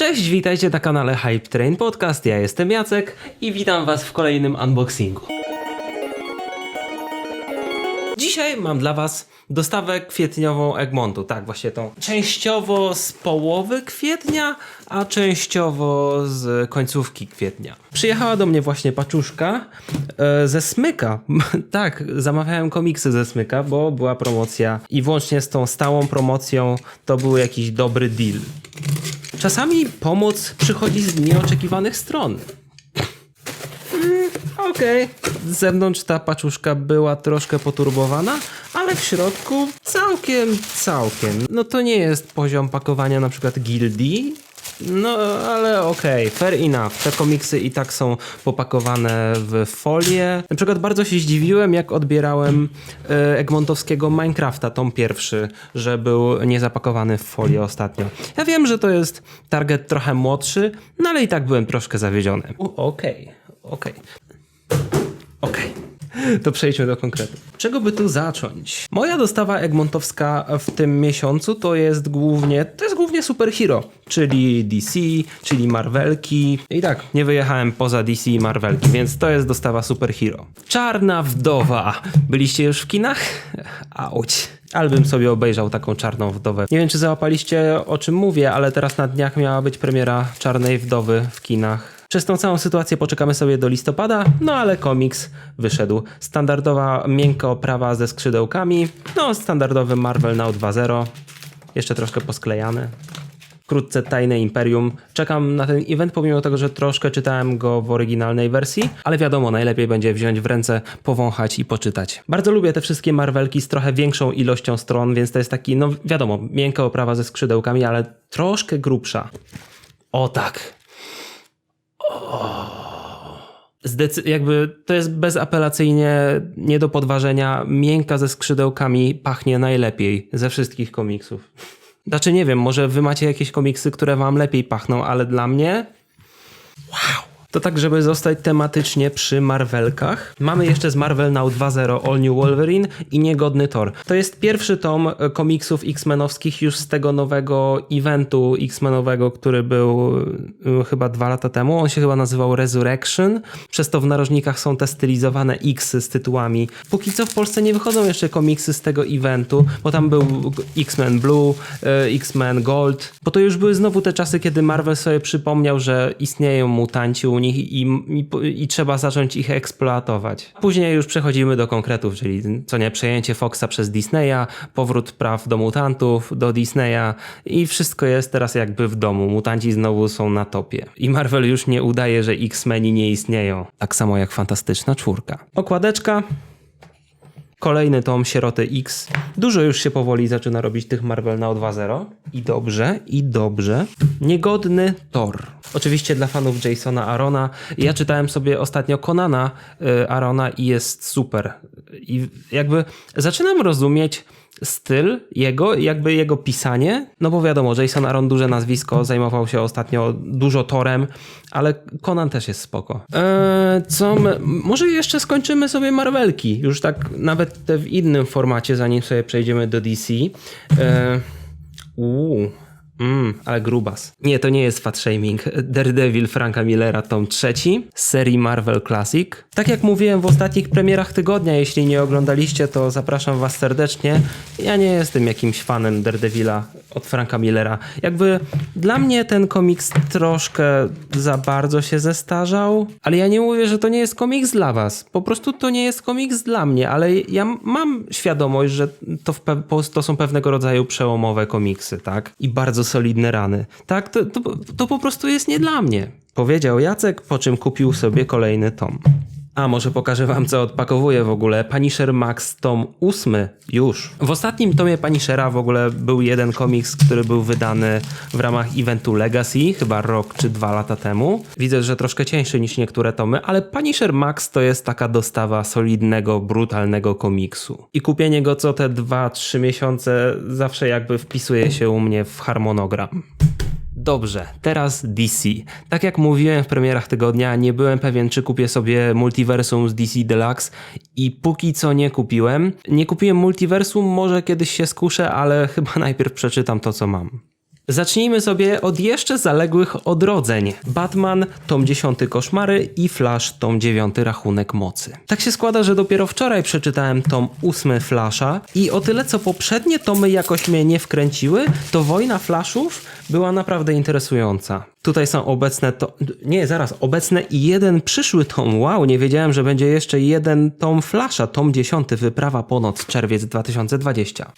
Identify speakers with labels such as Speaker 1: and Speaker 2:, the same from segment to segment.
Speaker 1: Cześć, witajcie na kanale Hype Train Podcast. Ja jestem Jacek i witam Was w kolejnym unboxingu. Dzisiaj mam dla Was dostawę kwietniową Egmontu. Tak, właśnie tą częściowo z połowy kwietnia, a częściowo z końcówki kwietnia. Przyjechała do mnie właśnie paczuszka e, ze Smyka. tak, zamawiałem komiksy ze Smyka, bo była promocja i włącznie z tą stałą promocją to był jakiś dobry deal. Czasami pomoc przychodzi z nieoczekiwanych stron. Okej. Z zewnątrz ta paczuszka była troszkę poturbowana, ale w środku całkiem, całkiem. No to nie jest poziom pakowania na przykład Gildii, no ale okej, fair enough. Te komiksy i tak są popakowane w folię. Na przykład bardzo się zdziwiłem, jak odbierałem e, Egmontowskiego Minecrafta, tom pierwszy, że był niezapakowany w folię ostatnio. Ja wiem, że to jest target trochę młodszy, no ale i tak byłem troszkę zawiedziony. Okej, okej. Okej. To przejdźmy do konkretu. Czego by tu zacząć? Moja dostawa Egmontowska w tym miesiącu to jest głównie, to jest głównie superhero, czyli DC, czyli Marvelki. I tak, nie wyjechałem poza DC i Marvelki, więc to jest dostawa superhero. Czarna wdowa. Byliście już w kinach? Auć. Albym sobie obejrzał taką czarną wdowę. Nie wiem, czy załapaliście o czym mówię, ale teraz na dniach miała być premiera Czarnej Wdowy w kinach. Przez tą całą sytuację poczekamy sobie do listopada, no ale komiks wyszedł. Standardowa miękka oprawa ze skrzydełkami, no standardowy Marvel Now 2.0, jeszcze troszkę posklejany. Wkrótce Tajne Imperium. Czekam na ten event, pomimo tego, że troszkę czytałem go w oryginalnej wersji, ale wiadomo, najlepiej będzie wziąć w ręce, powąchać i poczytać. Bardzo lubię te wszystkie Marvelki z trochę większą ilością stron, więc to jest taki, no wiadomo, miękka oprawa ze skrzydełkami, ale troszkę grubsza. O tak, Zdecy- jakby to jest bezapelacyjnie nie do podważenia. Miękka ze skrzydełkami pachnie najlepiej ze wszystkich komiksów. Znaczy nie wiem, może wy macie jakieś komiksy, które wam lepiej pachną, ale dla mnie wow. To tak, żeby zostać tematycznie przy Marvelkach. Mamy jeszcze z Marvel Now 2.0 All New Wolverine i Niegodny Thor. To jest pierwszy tom e, komiksów X-Menowskich już z tego nowego eventu X-Menowego, który był e, chyba dwa lata temu. On się chyba nazywał Resurrection. Przez to w narożnikach są te stylizowane X z tytułami. Póki co w Polsce nie wychodzą jeszcze komiksy z tego eventu, bo tam był X-Men Blue, e, X-Men Gold, bo to już były znowu te czasy, kiedy Marvel sobie przypomniał, że istnieją mutanci nich i, i, i trzeba zacząć ich eksploatować. Później już przechodzimy do konkretów, czyli co nie, przejęcie Foxa przez Disneya, powrót praw do mutantów, do Disneya i wszystko jest teraz jakby w domu. Mutanci znowu są na topie. I Marvel już nie udaje, że X-Meni nie istnieją. Tak samo jak Fantastyczna Czwórka. Okładeczka. Kolejny tom Sieroty X. Dużo już się powoli zaczyna robić tych Marvel na 2.0. I dobrze, i dobrze. Niegodny Thor. Oczywiście dla fanów Jasona Arona. Ja czytałem sobie ostatnio Conana y, Arona i jest super. I jakby zaczynam rozumieć styl jego, jakby jego pisanie, no bo wiadomo, Jason Aaron duże nazwisko, zajmował się ostatnio dużo torem, ale Conan też jest spoko. Eee, co my, może jeszcze skończymy sobie Marvelki, już tak nawet te w innym formacie, zanim sobie przejdziemy do DC. Eee, uuu. Mm, ale grubas. Nie, to nie jest fat shaming. Daredevil Franka Millera tom trzeci z serii Marvel Classic. Tak jak mówiłem w ostatnich premierach tygodnia, jeśli nie oglądaliście, to zapraszam was serdecznie. Ja nie jestem jakimś fanem Daredevila od Franka Millera. Jakby dla mnie ten komiks troszkę za bardzo się zestarzał, ale ja nie mówię, że to nie jest komiks dla was. Po prostu to nie jest komiks dla mnie, ale ja mam świadomość, że to, to są pewnego rodzaju przełomowe komiksy, tak? I bardzo solidne rany. Tak, to, to, to po prostu jest nie dla mnie. Powiedział Jacek, po czym kupił sobie kolejny tom. A może pokażę wam, co odpakowuję w ogóle. Punisher Max tom ósmy już. W ostatnim tomie Punishera w ogóle był jeden komiks, który był wydany w ramach eventu Legacy, chyba rok czy dwa lata temu. Widzę, że troszkę cieńszy niż niektóre tomy, ale Punisher Max to jest taka dostawa solidnego, brutalnego komiksu. I kupienie go co te 2-3 miesiące zawsze jakby wpisuje się u mnie w harmonogram. Dobrze, teraz DC. Tak jak mówiłem w premierach tygodnia, nie byłem pewien, czy kupię sobie multiversum z DC Deluxe i póki co nie kupiłem. Nie kupiłem multiversum, może kiedyś się skuszę, ale chyba najpierw przeczytam to, co mam. Zacznijmy sobie od jeszcze zaległych odrodzeń. Batman, tom 10 Koszmary i Flash, tom 9 Rachunek Mocy. Tak się składa, że dopiero wczoraj przeczytałem tom 8 Flasha i o tyle co poprzednie tomy jakoś mnie nie wkręciły, to Wojna Flashów była naprawdę interesująca. Tutaj są obecne to... Nie, zaraz, obecne i jeden przyszły tom. Wow, nie wiedziałem, że będzie jeszcze jeden tom Flasha, tom 10 Wyprawa po noc, czerwiec 2020.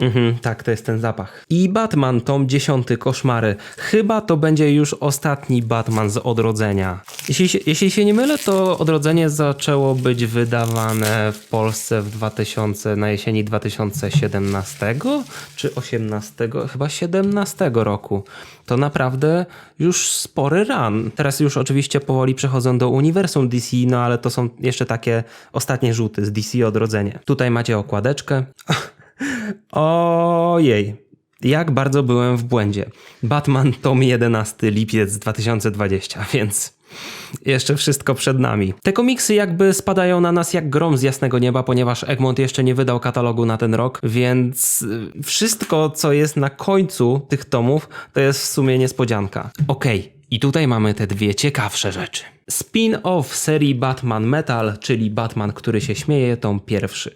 Speaker 1: Mhm, tak, to jest ten zapach. I Batman, tom 10, koszmary. Chyba to będzie już ostatni Batman z odrodzenia. Jeśli się, jeśli się nie mylę, to odrodzenie zaczęło być wydawane w Polsce w 2000, na jesieni 2017 czy 18, chyba 17 roku. To naprawdę już spory run. Teraz już oczywiście powoli przechodzą do uniwersum DC, no ale to są jeszcze takie ostatnie rzuty z DC odrodzenie. Tutaj macie okładeczkę. Ojej, jak bardzo byłem w błędzie. Batman tom 11 lipiec 2020, więc jeszcze wszystko przed nami. Te komiksy jakby spadają na nas jak grom z jasnego nieba, ponieważ Egmont jeszcze nie wydał katalogu na ten rok, więc wszystko co jest na końcu tych tomów to jest w sumie niespodzianka. Okej, okay. i tutaj mamy te dwie ciekawsze rzeczy. Spin-off serii Batman Metal, czyli Batman, który się śmieje, tom pierwszy.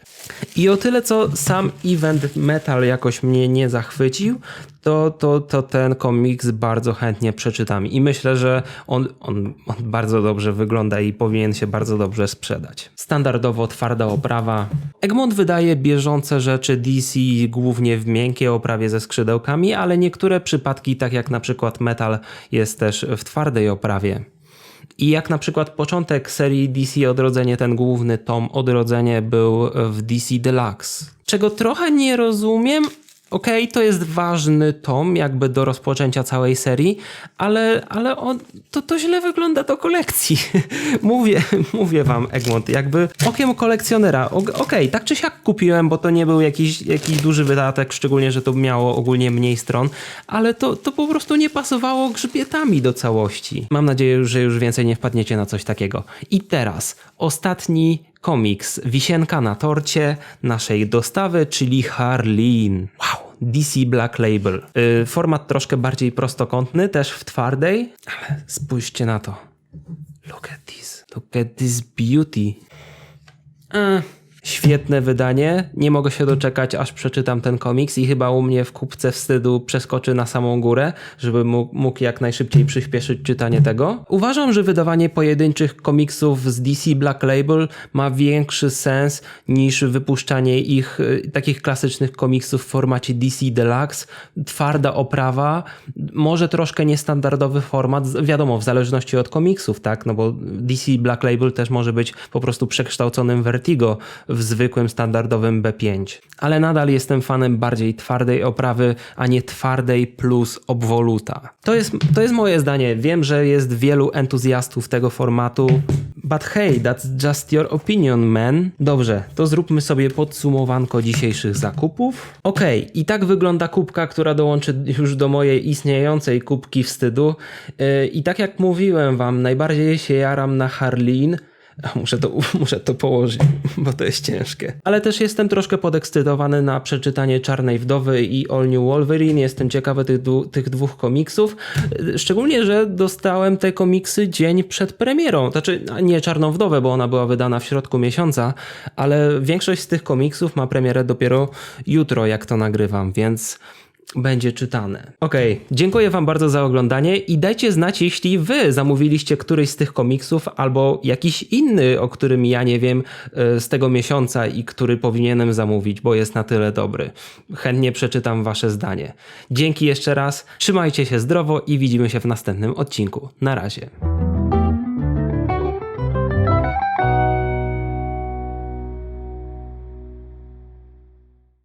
Speaker 1: I o tyle, co sam event Metal jakoś mnie nie zachwycił, to, to, to ten komiks bardzo chętnie przeczytam. I myślę, że on, on, on bardzo dobrze wygląda i powinien się bardzo dobrze sprzedać. Standardowo twarda oprawa. Egmont wydaje bieżące rzeczy DC głównie w miękkiej oprawie ze skrzydełkami, ale niektóre przypadki, tak jak na przykład Metal, jest też w twardej oprawie. I jak na przykład początek serii DC Odrodzenie, ten główny tom Odrodzenie był w DC Deluxe. Czego trochę nie rozumiem, Okay, to jest ważny tom, jakby do rozpoczęcia całej serii, ale, ale on, to, to źle wygląda do kolekcji. mówię, mówię wam, Egmont, jakby okiem kolekcjonera. Okej, okay, tak czy siak kupiłem, bo to nie był jakiś, jakiś duży wydatek, szczególnie, że to miało ogólnie mniej stron, ale to, to po prostu nie pasowało grzbietami do całości. Mam nadzieję, że już więcej nie wpadniecie na coś takiego. I teraz ostatni komiks Wisienka na torcie naszej dostawy, czyli Harleen. Wow, DC Black Label. Yy, format troszkę bardziej prostokątny, też w twardej, ale spójrzcie na to. Look at this. Look at this beauty. Uh. Świetne wydanie. Nie mogę się doczekać, aż przeczytam ten komiks i chyba u mnie w kupce wstydu przeskoczy na samą górę, żeby mógł, jak najszybciej przyspieszyć czytanie tego. Uważam, że wydawanie pojedynczych komiksów z DC Black Label ma większy sens niż wypuszczanie ich y, takich klasycznych komiksów w formacie DC Deluxe. Twarda oprawa, może troszkę niestandardowy format, wiadomo, w zależności od komiksów, tak? No bo DC Black Label też może być po prostu przekształconym Vertigo w zwykłym, standardowym B5. Ale nadal jestem fanem bardziej twardej oprawy, a nie twardej plus obwoluta. To jest, to jest moje zdanie. Wiem, że jest wielu entuzjastów tego formatu. But hey, that's just your opinion, man. Dobrze, to zróbmy sobie podsumowanko dzisiejszych zakupów. Okej, okay, i tak wygląda kubka, która dołączy już do mojej istniejącej kubki wstydu. Yy, I tak jak mówiłem wam, najbardziej się jaram na Harleen, Muszę to, muszę to położyć, bo to jest ciężkie. Ale też jestem troszkę podekscytowany na przeczytanie Czarnej Wdowy i All New Wolverine. Jestem ciekawy tych, tych dwóch komiksów. Szczególnie, że dostałem te komiksy dzień przed premierą. Znaczy, nie Czarną Wdowę, bo ona była wydana w środku miesiąca, ale większość z tych komiksów ma premierę dopiero jutro, jak to nagrywam, więc będzie czytane. Okej, okay. dziękuję Wam bardzo za oglądanie i dajcie znać, jeśli Wy zamówiliście któryś z tych komiksów albo jakiś inny, o którym ja nie wiem e, z tego miesiąca i który powinienem zamówić, bo jest na tyle dobry. Chętnie przeczytam Wasze zdanie. Dzięki jeszcze raz, trzymajcie się zdrowo i widzimy się w następnym odcinku. Na razie.